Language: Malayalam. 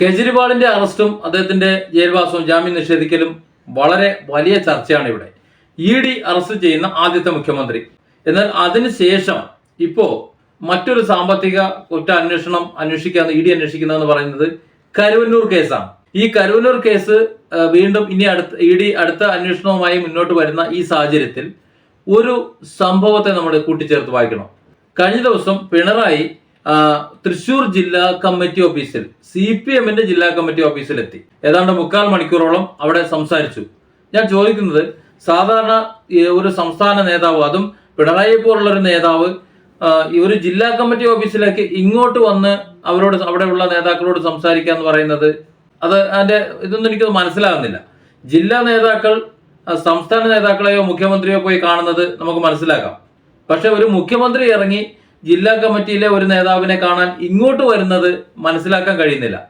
കെജ്രിവാളിന്റെ അറസ്റ്റും അദ്ദേഹത്തിന്റെ ജയിൽവാസവും ജാമ്യം നിഷേധിക്കലും വളരെ വലിയ ചർച്ചയാണ് ഇവിടെ ഇ ഡി അറസ്റ്റ് ചെയ്യുന്ന ആദ്യത്തെ മുഖ്യമന്ത്രി. എന്നാൽ അതിനുശേഷം ഇപ്പോ മറ്റൊരു സാമ്പത്തിക കുറ്റ അന്വേഷണം അന്വേഷിക്കാന്ന് ഇ ഡി അന്വേഷിക്കുന്നതെന്ന് പറയുന്നത് കരുവന്നൂർ കേസാണ്. ഈ കരുവന്നൂർ കേസ് വീണ്ടും ഇനി അടുത്ത ഇ ഡി അടുത്ത അന്വേഷണവുമായി മുന്നോട്ട് വരുന്ന ഈ സാഹചര്യത്തിൽ ഒരു സംഭവത്തെ നമ്മൾ കൂട്ടിച്ചേർത്ത് വായിക്കണം. കഴിഞ്ഞ ദിവസം പിണറായി തൃശൂർ ജില്ലാ കമ്മിറ്റി ഓഫീസിൽ സി പി എമ്മിന്റെ ജില്ലാ കമ്മിറ്റി ഓഫീസിലെത്തി. ഏതാണ്ട് മുക്കാൽ മണിക്കൂറോളം അവിടെ സംസാരിച്ചു. ഞാൻ ചോദിക്കുന്നത് സാധാരണ ഒരു സംസ്ഥാന നേതാവ് അതും പിണറായി പോലുള്ള ഒരു നേതാവ് ഈ ഒരു ജില്ലാ കമ്മിറ്റി ഓഫീസിലേക്ക് ഇങ്ങോട്ട് വന്ന് അവരോട് അവിടെയുള്ള നേതാക്കളോട് സംസാരിക്കുക എന്ന് പറയുന്നത് അത് അതിന്റെ ഇതൊന്നും എനിക്ക് മനസ്സിലാകുന്നില്ല. ജില്ലാ നേതാക്കൾ സംസ്ഥാന നേതാക്കളെയോ മുഖ്യമന്ത്രിയോ പോയി കാണുന്നത് നമുക്ക് മനസ്സിലാക്കാം. പക്ഷെ ഒരു മുഖ്യമന്ത്രി ഇറങ്ങി ജില്ലാ കമ്മിറ്റിയിലെ ഒരു നേതാവിനെ കാണാൻ ഇങ്ങോട്ട് വരുന്നത് മനസ്സിലാക്കാൻ കഴിയുന്നില്ല.